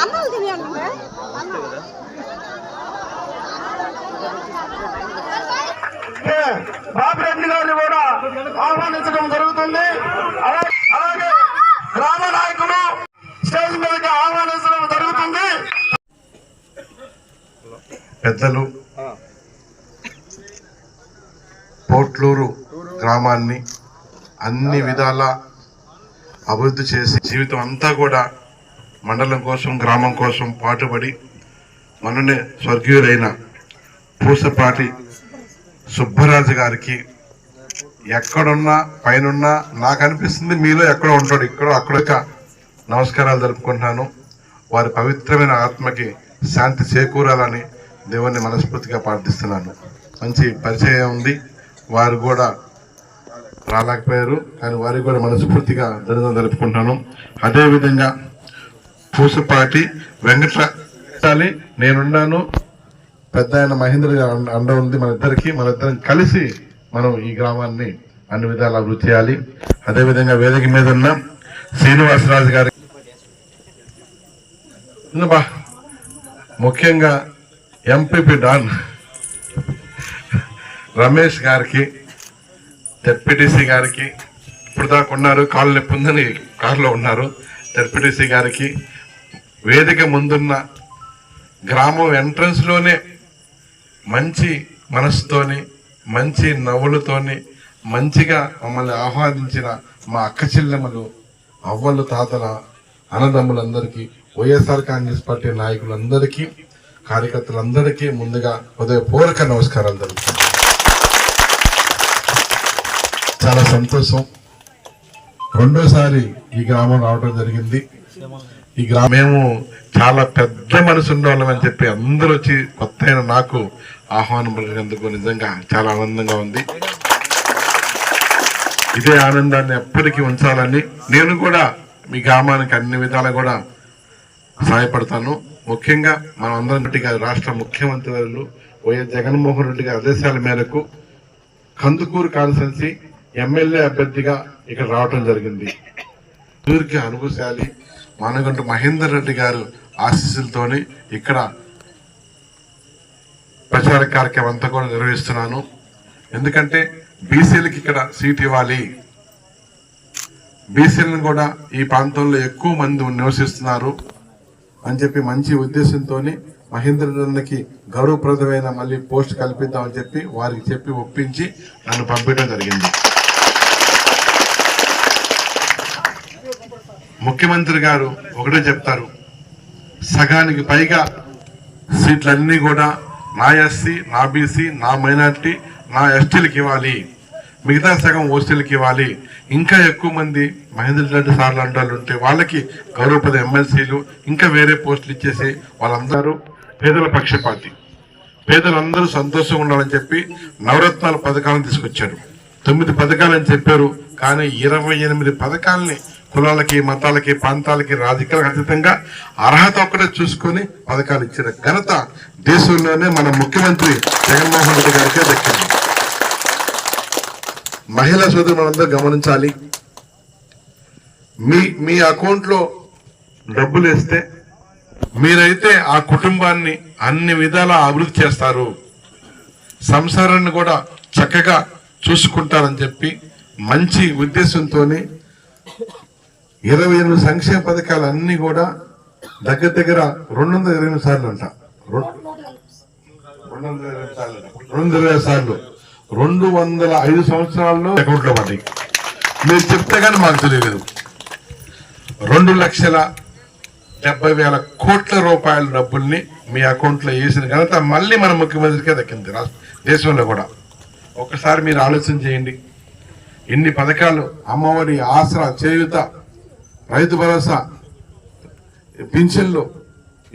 అన్నం తినేయండి బాపిరెడ్డి గారిని కూడా ఆహ్వానించడం జరుగుతుంది. అలా- అలాగే గ్రామ నాయకులు స్టేజ్ మీదకి ఆహ్వానించడం జరుగుతుంది. పెద్దలు పోట్లూరు గ్రామాన్ని అన్ని విధాల అభివృద్ధి చేసి జీవితం అంతా కూడా మండలం కోసం గ్రామం కోసం పాటుపడి మననే స్వర్గీయులైన పూసపాటి సుబ్బరాజు గారికి ఎక్కడున్నా పైనున్నా నాకు అనిపిస్తుంది మీలో ఎక్కడో ఉంటాడు. ఇక్కడో అక్కడొక నమస్కారాలు జరుపుకుంటున్నాను. వారి పవిత్రమైన ఆత్మకి శాంతి చేకూరాలని దేవుణ్ణి మనస్ఫూర్తిగా ప్రార్థిస్తున్నాను. మంచి పరిచయం ఉంది. వారు కూడా రాలేకపోయారు కానీ వారికి కూడా మనస్ఫూర్తిగా ధన్యవాదాలు జరుపుకుంటాను అదేవిధంగా పూసపాటి వెంకటాలి నేనున్నాను. పెద్ద ఆయన మహేంద్ర అండ- అండ ఉంది మన ఇద్దరికి. మన ఇద్దరం కలిసి మనం ఈ గ్రామాన్ని అన్ని విధాలు అభివృద్ధి చేయాలి. అదేవిధంగా వేదిక మీద ఉన్న శ్రీనివాసరాజు గారి బా ముఖ్యంగా ఎంపీపీ డాన్ రమేష్ గారికి జెడ్పీటీసీ గారికి ఇప్పుడు దాకా ఉన్నారు కాళ్ళు నొప్పి ఉందని కారులో ఉన్నారు. జెడ్పీటీసీ గారికి వేదిక ముందున్న గ్రామం ఎంట్రన్స్లోనే మంచి మనసుతోని మంచి నవ్వులతోని మంచిగా మమ్మల్ని ఆహ్వానించిన మా అక్క చెల్లెమ్మలు అవ్వలు తాతల అన్నదమ్ములందరికీ వైఎస్ఆర్ కాంగ్రెస్ పార్టీ నాయకులందరికీ కార్యకర్తలందరికీ ముందుగా హృదయపూర్వక నమస్కారాలు జరుగుతాయి చాలా సంతోషం. రెండోసారి ఈ గ్రామం రావడం జరిగింది. ఈ గ్రామం మేము చాలా పెద్ద మనసు ఉండేవాళ్ళం అని చెప్పి అందరూ వచ్చి కొత్త నాకు ఆహ్వానం పలికినందుకు నిజంగా చాలా ఆనందంగా ఉంది. ఇదే ఆనందాన్ని ఎప్పటికీ ఉంచాలని నేను కూడా మీ గ్రామానికి అన్ని విధాలా కూడా సహాయపడతాను. ముఖ్యంగా మనం అందరం రెడ్డి గారి రాష్ట్ర ముఖ్యమంత్రి వారు వైఎస్ జగన్మోహన్ రెడ్డి గారి ఆదేశాల మేరకు కందుకూరు కాన్స్టెన్సీ ఎమ్మెల్యే అభ్యర్థిగా ఇక్కడ రావటం జరిగింది. ఊరికి అనుభవశాలి మనగుంటు మహేందర్ రెడ్డి గారు ఆశీస్సులతోని ఇక్కడ ప్రచార కార్యక్రమం అంతా కూడా నిర్వహిస్తున్నాను. ఎందుకంటే బీసీలకి ఇక్కడ సీట్ ఇవ్వాలి. బీసీలను కూడా ఈ ప్రాంతంలో ఎక్కువ మంది నివసిస్తున్నారు అని చెప్పి మంచి ఉద్దేశంతో మహేంద్రకి గౌరవప్రదమైన మళ్ళీ పోస్ట్ కల్పిద్దామని చెప్పి వారికి చెప్పి ఒప్పించి నన్ను పంపించడం జరిగింది. ముఖ్యమంత్రి గారు ఒకటే చెప్తారు. సగానికి పైగా సీట్లన్నీ కూడా నా ఎస్సీ నా బీసీ నా మైనార్టీ నా ఎస్టీలకు ఇవ్వాలి. మిగతా సగం ఓసీలకు ఇవ్వాలి. ఇంకా ఎక్కువ మంది మహేంద్ర రెడ్డి సార్లు అంటారు ఉంటే వాళ్ళకి గౌరవపద ఎమ్మెల్సీలు ఇంకా వేరే పోస్టులు ఇచ్చేసి వాళ్ళందరూ పేదల పక్షపాతి. పేదలందరూ సంతోషంగా ఉండాలని చెప్పి నవరత్నాల పథకాలను తీసుకొచ్చారు. తొమ్మిది పథకాలని చెప్పారు కానీ ఇరవై ఎనిమిది పథకాలని కులాలకి మతాలకి ప్రాంతాలకి రాజకీయాలకు అతీతంగా అర్హత ఒక్కటే చూసుకొని పథకాలు ఇచ్చిన ఘనత దేశంలోనే మన ముఖ్యమంత్రి జగన్మోహన్ రెడ్డి గారికే దక్కింది. మహిళా సోదరు మనందరూ గమనించాలి. మీ మీ అకౌంట్లో డబ్బులు వేస్తే మీరైతే ఆ కుటుంబాన్ని అన్ని విధాలా అభివృద్ధి చేస్తారు. సంసారాన్ని కూడా చక్కగా చూసుకుంటారని చెప్పి మంచి ఉద్దేశంతోనే ఇరవై ఎనిమిది సంక్షేమ పథకాలు అన్ని కూడా దగ్గర దగ్గర రెండు వందల ఇరవై ఎనిమిది సార్లు అంట. రెండు వందల ఇరవై సార్లు రెండు వందల ఇరవై సార్లు. రెండు వందల ఐదు సంవత్సరాల్లో అకౌంట్లో పడ్డాయి. మీరు చెప్తే కానీ మాకు తెలియదు రెండు లక్షల డెబ్బై వేల కోట్ల రూపాయల డబ్బుల్ని మీ అకౌంట్లో వేసిన ఘనత మళ్ళీ మన ముఖ్యమంత్రికే దక్కింది దేశంలో కూడా. ఒకసారి మీరు ఆలోచన చేయండి. ఇన్ని పథకాలు అమ్మఒడి ఆసరా చేయుత రైతు భరోసా పింఛన్లు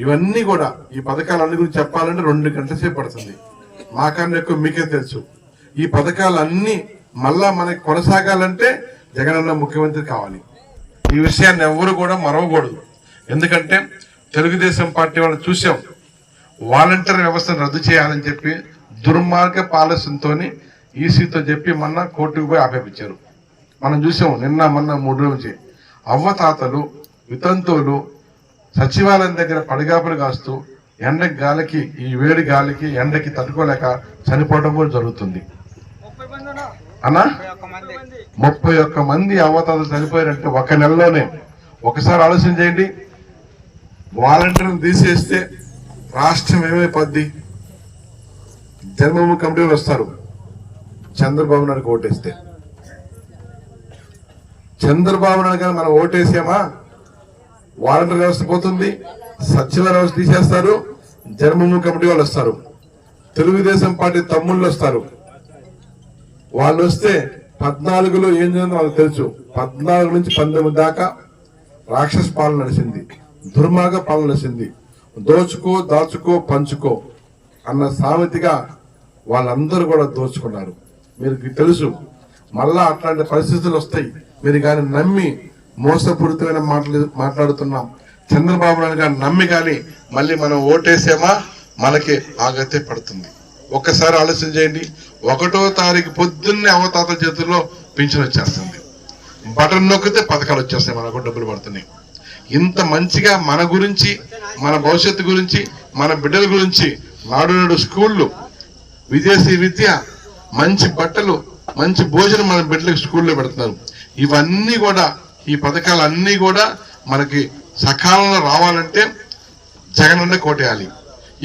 ఇవన్నీ కూడా ఈ పథకాలన్నీ గురించి చెప్పాలంటే రెండు గంటల సేపు పడుతుంది. మాకన్నా ఎక్కువ మీకే తెలుసు. ఈ పథకాలన్నీ మళ్ళా మనకి కొనసాగాలంటే జగనన్న ముఖ్యమంత్రి కావాలి. ఈ విషయాన్ని ఎవరు కూడా మరవకూడదు. ఎందుకంటే తెలుగుదేశం పార్టీ వాళ్ళు చూసాం. వాలంటీర్ వ్యవస్థను రద్దు చేయాలని చెప్పి దుర్మార్గ పాలసీతో ఈసీతో చెప్పి మొన్న కోర్టుకు పోయి ఆపేపించారు. మనం చూసాం నిన్న మొన్న మూడు రోజుల అవ్వతాతలు వితంతువులు సచివాలయం దగ్గర పడిగాపులు కాస్తూ ఎండకి గాలికి ఈ వేడి గాలికి ఎండకి తట్టుకోలేక చనిపోవడం కూడా జరుగుతుంది. అన్నా? ముప్పై ఒక్క మంది అవతాతలు చనిపోయారంటే ఒక నెలలోనే. ఒకసారి ఆలోచన చేయండి. వాలంటీర్లు తీసేస్తే రాష్ట్రం ఏమైపోద్ది? జన్మభూమి కమిటీలు వస్తారు. చంద్రబాబు నాయుడుకి ఓటేస్తే. చంద్రబాబు నాయుడు గారు మనం ఓటేసామా? వాలంటీర్ వ్యవస్థ పోతుంది సచివ వ్యవస్థ తీసేస్తారు జన్మభూమి కమిటీ వాళ్ళు వస్తారు తెలుగుదేశం పార్టీ తమ్ముళ్ళు వస్తారు. వాళ్ళు వస్తే పద్నాలుగులో ఏం జరిగిందో వాళ్ళకి తెలుసు. పద్నాలుగు నుంచి పంతొమ్మిది దాకా రాక్షస పాలన నడిచింది దుర్మార్గ పాలన నడిచింది. దోచుకో దాచుకో పంచుకో అన్న సామెతిగా వాళ్ళందరూ కూడా దోచుకున్నారు. మీకు తెలుసు మళ్ళా అట్లాంటి పరిస్థితులు వస్తాయి. మీరు కానీ నమ్మి మోసపూరితమైన మాటలు మాట్లాడుతున్నాం. చంద్రబాబు నాయుడు గారు నమ్మి కానీ మళ్ళీ మనం ఓటేసామా? మనకి ఆగతే పడుతుంది. ఒక్కసారి ఆలోచన చేయండి. ఒకటో తారీఖు పొద్దున్నే అవతాతల చేతుల్లో పింఛన్ వచ్చేస్తుంది. బటన్ నొక్కితే పథకాలు వచ్చేస్తాయి మనకు డబ్బులు పడుతున్నాయి. ఇంత మంచిగా మన గురించి మన భవిష్యత్తు గురించి మన బిడ్డల గురించి నాడు నాడు స్కూళ్ళు విదేశీ విద్య మంచి బట్టలు మంచి భోజనం మన బిడ్డలకు స్కూల్లో పెడుతున్నారు. ఇవన్నీ కూడా ఈ పథకాలు అన్నీ కూడా మనకి సకాలంలో రావాలంటే జగనన్న కోటేయాలి.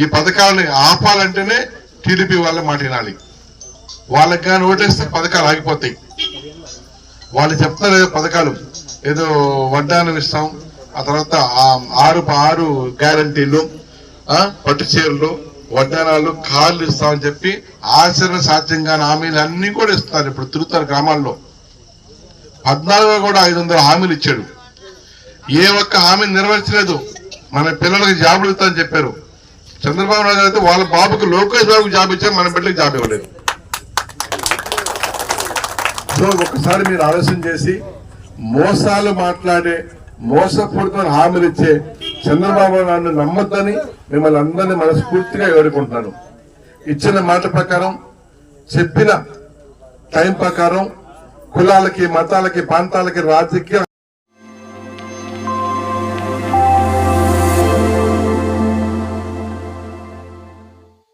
ఈ పథకాలను ఆపాలంటేనే టీడీపీ వాళ్ళ మాట వినాలి. వాళ్ళకి కానీ ఓటేస్తే పథకాలు ఆగిపోతాయి. వాళ్ళు చెప్తారు ఏదో పథకాలు. ఏదో వడ్డానం ఇస్తాం ఆ తర్వాత ఆరు ఆరు గ్యారంటీలు పట్టు చీరలు వడ్డానాలు కార్లు ఇస్తామని చెప్పి ఆచరణ సాధ్యంగా హామీలు అన్నీ కూడా ఇస్తున్నారు ఇప్పుడు తిరుగుతారు గ్రామాల్లో. పద్నాలుగులో కూడా ఐదు వందల హామీలు ఇచ్చాడు. ఏ ఒక్క హామీని నెరవేర్చలేదు. మన పిల్లలకి జాబులు ఇస్తామని చెప్పారు. చంద్రబాబు నాయుడు అయితే వాళ్ళ బాబుకి లోకేష్ బాబుకి జాబ్ ఇచ్చారు మన బిడ్డకి జాబ్ ఇవ్వలేదు. సో ఒకసారి మీరు ఆలోచన చేసి మోసాలు మాట్లాడే మోసపూరితమైన హామీలు ఇచ్చే చంద్రబాబు నాయుడు నమ్మొద్దని మిమ్మల్ని అందరినీ మనస్ఫూర్తిగా వేడుకుంటున్నాను. ఇచ్చిన మాట ప్రకారం చెప్పిన టైం ప్రకారం కులాలకి మతాలకి ప్రాంతాలకి రాజకీయ